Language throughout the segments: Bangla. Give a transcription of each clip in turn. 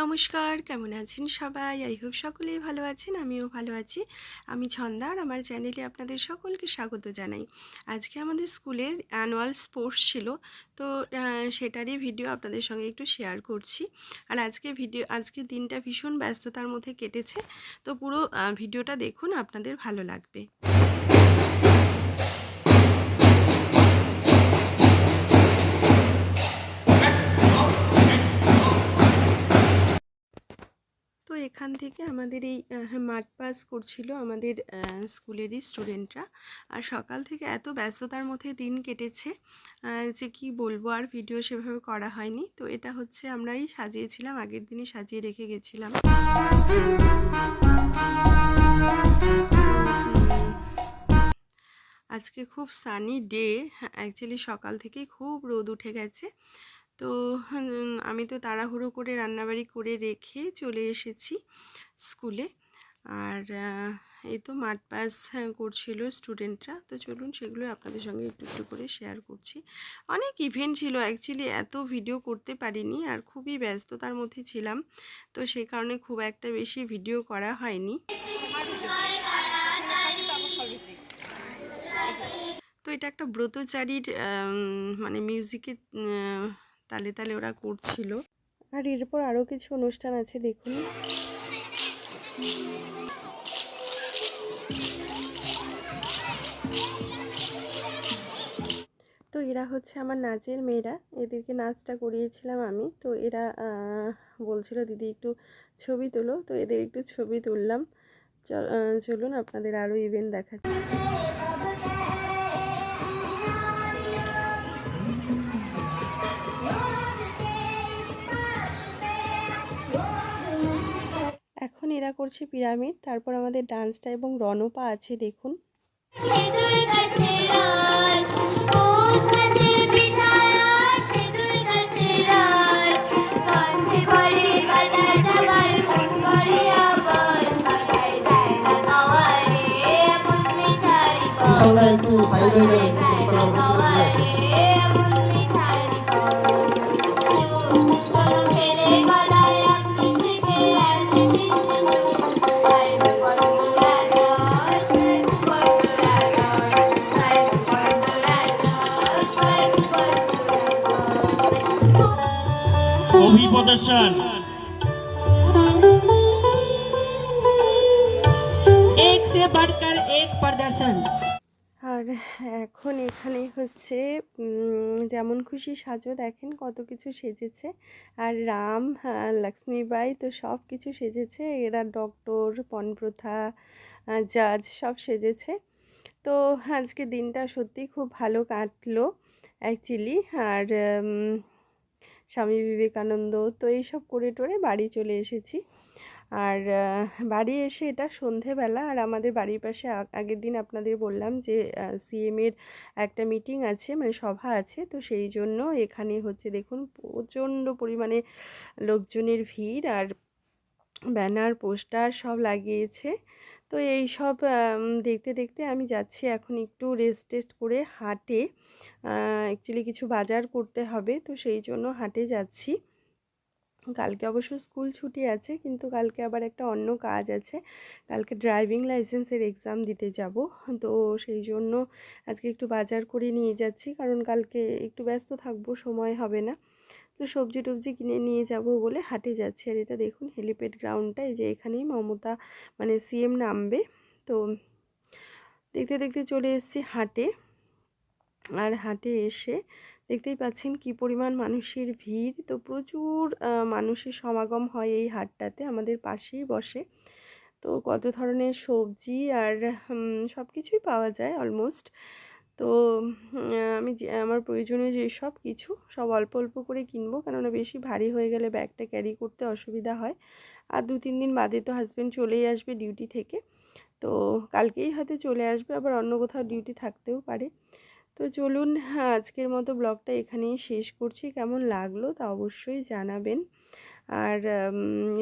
নমস্কার, কেমন আছেন সবাই? আই হোপ সকলেই ভালো আছেন, আমিও ভালো আছি। আমি ছন্দা আর আমার চ্যানেলে আপনাদের সকলকে স্বাগত জানাই। আজকে আমাদের স্কুলের অ্যানুয়াল স্পোর্টস ছিল, তো সেটারই ভিডিও আপনাদের সঙ্গে একটু শেয়ার করছি। আর আজকে ভিডিও আজকে দিনটা ভীষণ ব্যস্ততার মধ্যে কেটেছে, তো পুরো ভিডিওটা দেখুন, আপনাদের ভালো লাগবে। এখান থেকে আমাদের এই আহ, মাঠ পাস করছিল আমাদের স্কুলেরই স্টুডেন্টরা আর সকাল থেকে এত ব্যস্ততার মধ্যে দিন কেটেছে যে কি বলব আর ভিডিও সেভাবে করা হয়নি। তো এটা হচ্ছে আমরাই সাজিয়েছিলাম আগের দিনই সাজিয়ে রেখে গেছিলাম। আজকে খুব সানি ডে অ্যাকচুয়ালি সকাল থেকেই খুব রোদ উঠে গেছে। তো আমি তো তাড়াহুড়ো করে রান্নাবাড়ি করে রেখে চলে এসেছি স্কুলে। আর এই তো মাঠ পাস হ্যাঁ, করছিল স্টুডেন্টরা। তো চলুন সেগুলো আপনাদের সঙ্গে একটু একটু করে শেয়ার করছি। অনেক ইভেন্ট ছিল অ্যাকচুয়ালি এত ভিডিও করতে পারিনি আর খুবই ব্যস্ততার মধ্যে ছিলাম। তো সে কারণে খুব একটা বেশি ভিডিও করা হয়নি। তো এটা একটা ব্রতচারীর মানে মিউজিকের তালে তালে ওরা করছিল। আর এরপর আরও কিছু অনুষ্ঠান আছে, দেখুন। তো এরা হচ্ছে আমার নাচের মেয়েরা। এদেরকে নাচটা করিয়েছিলাম আমি। তো এরা বলছিল, দিদি, একটু ছবি তোলো। তো এদের একটু ছবি তুললাম। চল- চলুন, আপনাদের আরও ইভেন্ট দেখাচ্ছি। এরা করছে পিরামিড তারপর আমাদের ডান্সটা এবং রনপা আছে দেখুন। গাছে রস পৌষ মাসের প্রদর্শন এক সে বাড়কার আর এখন এখানে হচ্ছে যেমন খুশি সাজো, দেখেন কত কিছু সেজেছে। আর রাম হ্যাঁ, লক্ষ্মীবাই তো সব কিছু সেজেছে। এরা ডক্টর পণপ্রথা জাজ সব সেজেছে। তো আজকে দিনটা সত্যি খুব ভালো কাটলো অ্যাকচুয়ালি আর স্বামী বিবেকানন্দ, তো এইসব করে টোরে বাড়ি চলে এসেছি। আর বাড়ি এসে এটা সন্ধেবেলা আর আমাদের বাড়ির পাশে আগের দিন আপনাদের বললাম যে সিএম এর একটা মিটিং আছে মানে সভা আছে, তো সেই জন্য এখানে হচ্ছে দেখুন প্রচণ্ড পরিমাণে লোকজনের ভিড় আর ব্যানার, পোস্টার সব লাগিয়েছে। তো এই সব দেখতে দেখতে আমি যাচ্ছি এখন একটু রেস্ট, টেস্ট করে হাটে। অ্যাকচুয়ালি কিছু বাজার করতে হবে, তো সেই জন্য হাটে যাচ্ছি। কালকে অবশ্য স্কুল ছুটি আছে, কিন্তু কালকে আবার একটা অন্য কাজ আছে। কালকে ড্রাইভিং লাইসেন্সের এক্সাম দিতে যাব। তো সেই জন্য আজকে একটু বাজার করে নিয়ে যাচ্ছি, কারণ কালকে একটু ব্যস্ত থাকব, সময় হবে না। তো সবজি টবজি কিনে নিয়ে যাব বলে হাটে যাচ্ছি। আর এটা দেখুন, হেলিপ্যাড গ্রাউন্ডটা, এই যে এখানেই মমতা মানে সিএম নামবে। তো দেখতে দেখতে চলে এসেছি হাটে। আর হাটে এসে দেখতেই পাচ্ছেন কি পরিমাণ মানুষের ভিড়। তো প্রচুর মানুষের সমাগম হয় এই হাটটাতে, আমাদের পাশেই বসে। তো কত ধরনের সবজি আর সব কিছুই পাওয়া যায় অলমোস্ট। তো আমি যে আমার প্রয়োজনীয় যে সব কিছু সব অল্প অল্প করে কিনবো। কেননা বেশি ভারী হয়ে গেলে ব্যাগটা ক্যারি করতে অসুবিধা হয়। আর দু তিন দিন বাদে তো হাজব্যান্ড চলেই আসবে ডিউটি থেকে। তো কালকেই হয়তো চলে আসবে আবার অন্য কোথাও ডিউটি থাকতেও পারে। তো চলুন হ্যাঁ, আজকের মতো ব্লগটা এখানেই শেষ করছি। কেমন লাগল তা অবশ্যই জানাবেন। আর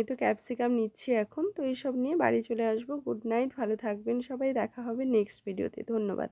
এ তো ক্যাপসিকাম নিচ্ছি এখন। তো এইসব নিয়ে বাড়ি চলে আসব। গুড নাইট ভালো থাকবেন সবাই। দেখা হবে নেক্সট ভিডিওতে ধন্যবাদ।